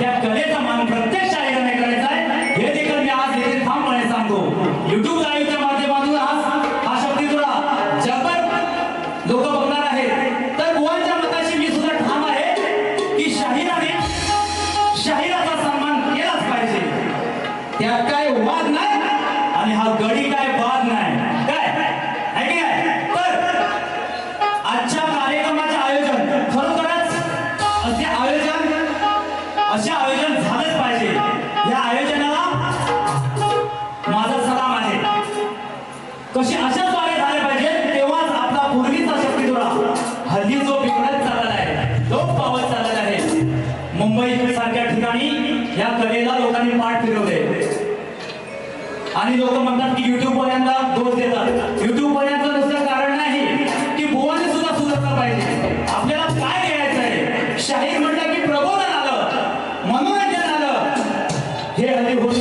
त्या कलेचा मान प्रत्येक शाळेला नाही करायचा आहे? हे देखील मी आज येथे ठामपणे सांगतो. युट्यूब लाईव्हच्या माध्यमातून आज हा शब्द थोडा जबर लोक बघणार आहेत. तर गोवांच्या मताशी मी सुद्धा ठाम आहे की शाहिराने शाहिराचा सन्मान केलाच पाहिजे. त्या काय मुंबई सारख्या ठिकाणी या कलेला लोकांनी पाठ फिरवले. आणि लोक म्हणतात की युट्यूब पर्यंत दोष देतात. युट्यूब पर्यंत नुसतं कारण नाही की भुवन सुद्धा सुधारला पाहिजे. आपल्याला काय घ्यायचं आहे? शाहीर म्हटलं की प्रबोधन आलं मनोरंजन आलं. हे हल्ली होऊन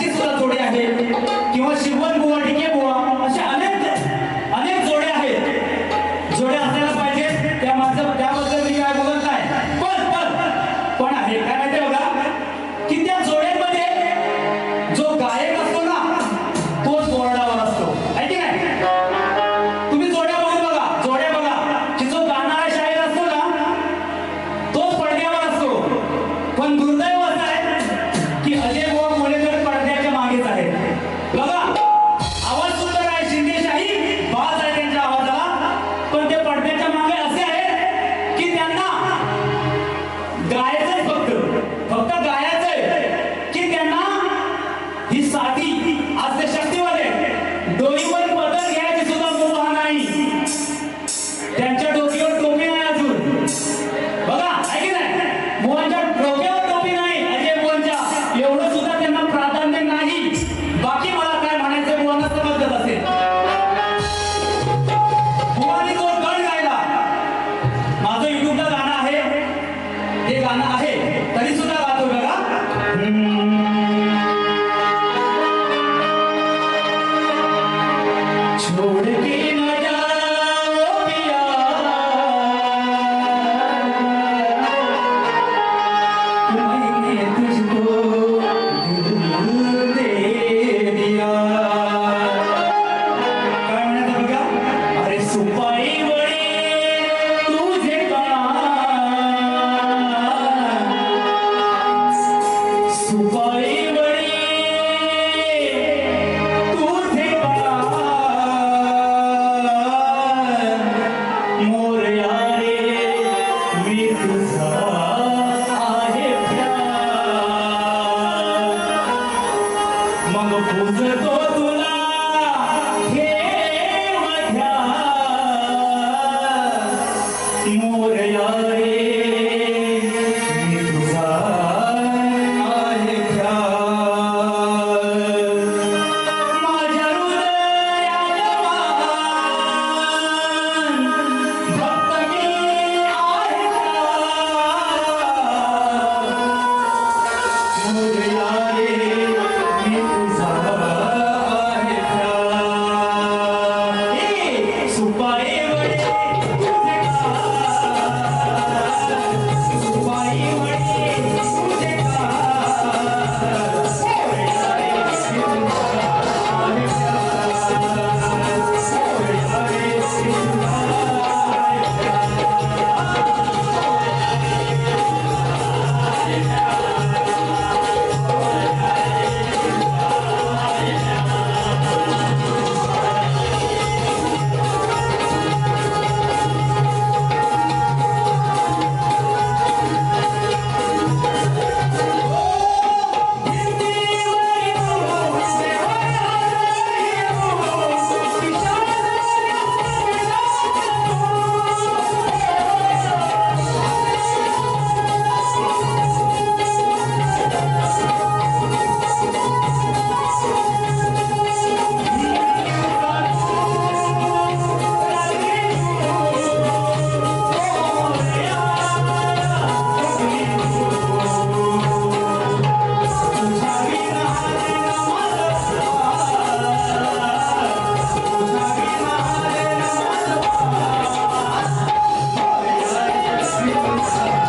त्याची सुद्धा जोडी आहे. गायब Mano pude todo Yes.